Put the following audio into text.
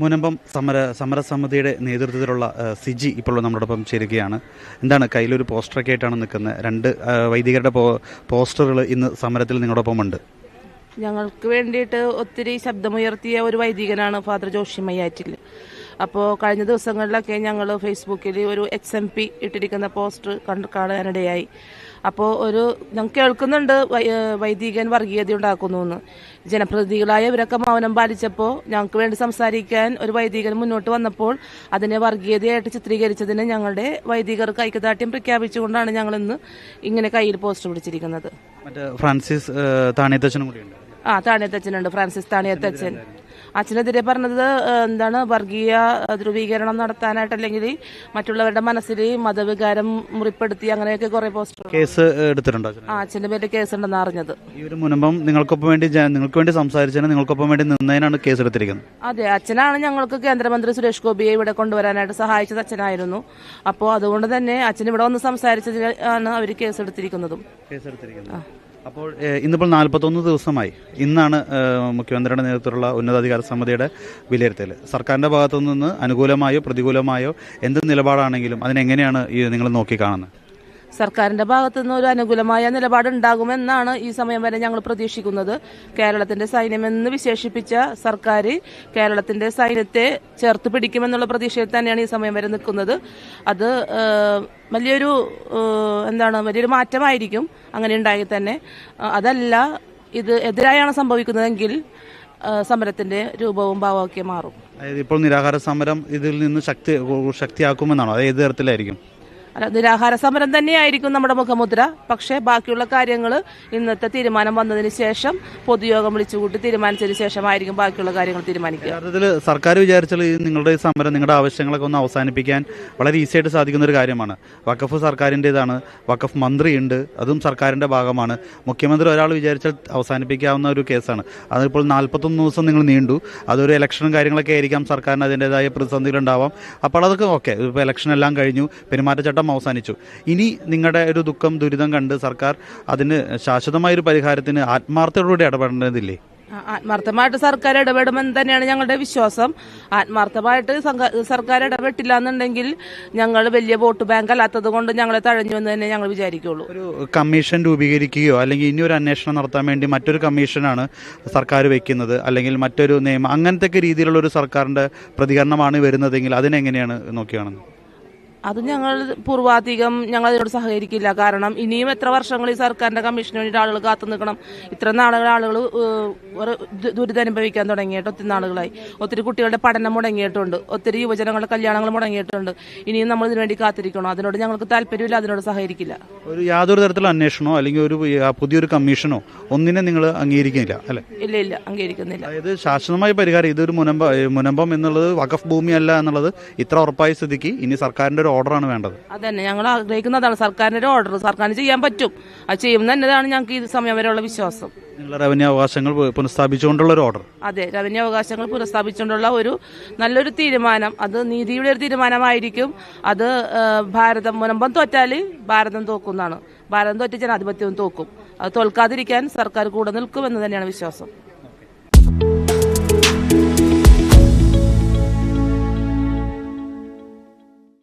മുനമ്പം സമര സമരസമിതിയുടെ നേതൃത്വത്തിലുള്ള സിജി ഇപ്പോൾ നമ്മളോടൊപ്പം ചേരുകയാണ്. എന്താണ് കയ്യിലൊരു പോസ്റ്ററൊക്കെ ആയിട്ടാണ് നിൽക്കുന്നത് രണ്ട് വൈദികരുടെ പോസ്റ്ററുകൾ ഇന്ന് സമരത്തിൽ നിങ്ങളോടൊപ്പം ഉണ്ട് ഞങ്ങൾക്ക് വേണ്ടിയിട്ട് ഒത്തിരി ശബ്ദമുയർത്തിയ ഒരു വൈദികനാണ് ഫാദർ ജോഷി മയ്യാറ്റിൽ അപ്പോൾ കഴിഞ്ഞ ദിവസങ്ങളിലൊക്കെ ഞങ്ങൾ ഫേസ്ബുക്കിൽ ഒരു എക്സ് എം പി ഇട്ടിരിക്കുന്ന പോസ്റ്റർ കണ്ട് കാണാനിടയായി. അപ്പോൾ ഒരു ഞങ്ങൾ കേൾക്കുന്നുണ്ട് വൈദികൻ വർഗീയത ഉണ്ടാക്കുന്നു എന്ന് ജനപ്രതിനിധികളായ ഇവരൊക്കെ മൗനം പാലിച്ചപ്പോൾ ഞങ്ങൾക്ക് വേണ്ടി സംസാരിക്കാൻ ഒരു വൈദികൻ മുന്നോട്ട് വന്നപ്പോൾ അതിനെ വർഗീയതയായിട്ട് ചിത്രീകരിച്ചതിന് ഞങ്ങളുടെ വൈദികർക്ക് ഐക്യദാർഢ്യം പ്രഖ്യാപിച്ചുകൊണ്ടാണ് ഞങ്ങൾ ഇന്ന് ഇങ്ങനെ കയ്യിൽ പോസ്റ്റർ പിടിച്ചിരിക്കുന്നത്. ഫ്രാൻസിസ് താണിയത്തച്ഛനും കൂടിയുണ്ട് ആ താണിയത്തച്ഛനുണ്ട്. ഫ്രാൻസിസ് താണിയത്തച്ഛൻ. അച്ഛനെതിരെ പറഞ്ഞത് എന്താണ് വർഗീയ ധ്രുവീകരണം നടത്താനായിട്ട് അല്ലെങ്കിൽ മറ്റുള്ളവരുടെ മനസ്സിൽ മതവികാരം മുറിപ്പെടുത്തി അങ്ങനെയൊക്കെ കുറെ പോസ്റ്റർ കേസ് എടുത്തിട്ടുണ്ടോ? ആ അച്ഛന്റെ പേരിൽ കേസുണ്ടെന്ന് അറിഞ്ഞത്. ഈ ഒരു മുനമ്പം നിങ്ങൾക്കൊപ്പം വേണ്ടി നിങ്ങൾക്ക് വേണ്ടി സംസാരിച്ചതിന് നിങ്ങൾക്കൊപ്പം വേണ്ടി നിന്നതിനാണ് കേസ് എടുത്തിരിക്കുന്നത്. അതെ അച്ഛനാണ് ഞങ്ങൾക്ക് കേന്ദ്രമന്ത്രി സുരേഷ് ഗോപിയെ ഇവിടെ കൊണ്ടുവരാനായിട്ട് സഹായിച്ചത് അച്ഛനായിരുന്നു. അപ്പോൾ അതുകൊണ്ട് തന്നെ അച്ഛൻ ഇവിടെ വന്ന് സംസാരിച്ചതിനാണ് അവർ കേസെടുത്തിരിക്കുന്നതും കേസെടുത്തിരിക്കുന്നത് അപ്പോൾ ഇന്നിപ്പോൾ നാൽപ്പത്തൊന്ന് ദിവസമായി ഇന്നാണ് മുഖ്യമന്ത്രിയുടെ നേതൃത്വത്തിലുള്ള ഉന്നതാധികാര സമിതിയുടെ വിലയിരുത്തൽ സർക്കാരിന്റെ ഭാഗത്തുനിന്ന് അനുകൂലമായോ പ്രതികൂലമായോ എന്ത് നിലപാടാണെങ്കിലും അതിനെങ്ങനെയാണ് നിങ്ങൾ നോക്കിക്കാണുന്നത്? സർക്കാരിന്റെ ഭാഗത്തു നിന്ന് ഒരു അനുകൂലമായ നിലപാടുണ്ടാകുമെന്നാണ് ഈ സമയം വരെ ഞങ്ങൾ പ്രതീക്ഷിക്കുന്നത്. കേരളത്തിന്റെ സൈന്യമെന്ന് വിശേഷിപ്പിച്ച സർക്കാർ കേരളത്തിന്റെ സൈന്യത്തെ ചേർത്ത് പിടിക്കുമെന്നുള്ള പ്രതീക്ഷയിൽ തന്നെയാണ് ഈ സമയം വരെ നിൽക്കുന്നത്. അത് വലിയൊരു എന്താണ് വലിയൊരു മാറ്റമായിരിക്കും അങ്ങനെ ഉണ്ടായി തന്നെ. അതല്ല ഇത് എതിരായാണ് സംഭവിക്കുന്നതെങ്കിൽ സമരത്തിന്റെ രൂപവും ഭാവമൊക്കെ മാറും. അതായത് ഇപ്പോൾ നിരാഹാര സമരം ഇതിൽ നിന്ന് ശക്തി ശക്തിയാക്കുമെന്നാണോ? അത് ഏത് തരത്തിലായിരിക്കും. അല്ല നിരാഹാര സമരം തന്നെയായിരിക്കും നമ്മുടെ മുഖമുദ്ര. പക്ഷേ ബാക്കിയുള്ള കാര്യങ്ങൾ ഇന്നത്തെ തീരുമാനം വന്നതിന് ശേഷം പൊതുയോഗം വിളിച്ചുകൂട്ടി തീരുമാനിച്ചതിന് ശേഷമായിരിക്കും ബാക്കിയുള്ള കാര്യങ്ങൾ തീരുമാനിക്കുക. യഥാർത്ഥത്തിൽ സർക്കാർ വിചാരിച്ചാൽ നിങ്ങളുടെ സമരം നിങ്ങളുടെ ആവശ്യങ്ങളൊക്കെ ഒന്ന് അവസാനിപ്പിക്കാൻ വളരെ ഈസി ആയിട്ട് സാധിക്കുന്ന ഒരു കാര്യമാണ്. വഖഫ് സർക്കാരിന്റെതാണ് വഖഫ് മന്ത്രിയുണ്ട്. അതും സർക്കാരിന്റെ ഭാഗമാണ്. മുഖ്യമന്ത്രി ഒരാൾ വിചാരിച്ചാൽ അവസാനിപ്പിക്കാവുന്ന ഒരു കേസാണ്. അതിപ്പോൾ നാൽപ്പത്തൊന്ന് ദിവസം നിങ്ങൾ നീണ്ടു. അതൊരു ഇലക്ഷനും കാര്യങ്ങളൊക്കെ ആയിരിക്കാം സർക്കാരിന് അതിന്റെതായ പ്രതിസന്ധികളുണ്ടാവാം. അപ്പോൾ അതൊക്കെ ഓക്കെ ഇപ്പോൾ ഇലക്ഷൻ എല്ലാം കഴിഞ്ഞു. പെരുമാറ്റച്ചട്ടം അവസാനിച്ചു. ഇനി നിങ്ങളുടെ ഒരു ദുഃഖം ദുരിതം കണ്ട് സർക്കാർ അതിന് ശാശ്വതമായ ഒരു പരിഹാരത്തിന് ആത്മാർത്ഥതയോടെ ഇടപെടേണ്ടതില്ലേ? ആത്മാർത്ഥമായിട്ട് സർക്കാർ ഇടപെടുമെന്ന് തന്നെയാണ് ഞങ്ങളുടെ വിശ്വാസം. ആത്മാർത്ഥമായിട്ട് സർക്കാർ ഇടപെട്ടില്ല എന്നുണ്ടെങ്കിൽ ഞങ്ങൾ വലിയ വോട്ട് ബാങ്ക് അല്ലാത്തത് കൊണ്ട് ഞങ്ങളെ തഴഞ്ഞു എന്ന് തന്നെ ഞങ്ങൾ വിചാരിക്കുള്ളൂ. ഒരു കമ്മീഷൻ രൂപീകരിക്കുകയോ അല്ലെങ്കിൽ ഇനി ഒരു അന്വേഷണം നടത്താൻ വേണ്ടി മറ്റൊരു കമ്മീഷനാണ് സർക്കാർ വെക്കുന്നത്. അല്ലെങ്കിൽ മറ്റൊരു നിയമം അങ്ങനത്തെ രീതിയിലുള്ള ഒരു സർക്കാരിന്റെ പ്രതികരണമാണ് വരുന്നതെങ്കിൽ അതിനെങ്ങനെയാണ് നോക്കി കാണുന്നത് അത് ഞങ്ങൾ പൂർവാധികം ഞങ്ങൾ അതിനോട് സഹകരിക്കില്ല. കാരണം ഇനിയും എത്ര വർഷങ്ങൾ ഈ സർക്കാരിന്റെ കമ്മീഷന് വേണ്ടിയിട്ട് ആളുകൾ കാത്തു നിൽക്കണം. ഇത്ര നാളുകൾ ആളുകൾ ദുരിതമനുഭവിക്കാൻ തുടങ്ങിയിട്ട് ഒത്തിരി നാളുകളായി. ഒത്തിരി കുട്ടികളുടെ പഠനം മുടങ്ങിയിട്ടുണ്ട്. ഒത്തിരി യുവജനങ്ങളുടെ കല്യാണങ്ങൾ മുടങ്ങിയിട്ടുണ്ട്. ഇനിയും നമ്മൾ ഇതിനു വേണ്ടി കാത്തിരിക്കണം. അതിനോട് ഞങ്ങൾക്ക് താല്പര്യമില്ല അതിനോട് സഹകരിക്കില്ല. ഒരു യാതൊരു തരത്തിലുള്ള അന്വേഷണമോ അല്ലെങ്കിൽ ഒരു പുതിയൊരു കമ്മീഷനോ ഒന്നിനെ നിങ്ങൾ അംഗീകരിക്കുന്നില്ല അല്ലെ? ഇല്ല ഇല്ല അംഗീകരിക്കുന്നില്ല. അതായത് ശാശ്വതമായ പരിഹാരം ഇതൊരു മുനമ്പ മുനമ്പം എന്നുള്ളത് വഖഫ് ഭൂമിയല്ല എന്നുള്ളത് ഇത്ര ഉറപ്പായ സ്ഥിതിക്ക് ഇനി സർക്കാരിന്റെ ഒരു ഓർഡറാണ് വേണ്ടത്. അതന്നെ ഞങ്ങൾ ആഗ്രഹിക്കുന്നതാണ് സർക്കാരിന്റെ ഒരു ഓർഡർ സർക്കാരിന് ചെയ്യാൻ പറ്റും. അത് ചെയ്യുന്ന തന്നെയാണ് ഞങ്ങൾക്ക് ഈ സമയം വരെയുള്ള വിശ്വാസം. നിങ്ങളുടെ റവന്യൂ അവകാശങ്ങൾ പുനഃസ്ഥാപിച്ചുകൊണ്ടുള്ള ഒരു ഓർഡർ അതെ റവന്യൂ അവകാശങ്ങൾ പുനഃസ്ഥാപിച്ചുകൊണ്ടുള്ള ഒരു നല്ലൊരു തീരുമാനം. അത് നീതിയുടെ ഒരു തീരുമാനമായിരിക്കും. അത് ഭാരതം മുനമ്പം തോറ്റാൽ ഭാരതം തോക്കുന്നതാണ്. ഭാരതം തോറ്റ ജനാധിപത്യവും തോക്കും. അത് തോൽക്കാതിരിക്കാൻ സർക്കാർ കൂടെ നിൽക്കുമെന്ന് തന്നെയാണ് വിശ്വാസം.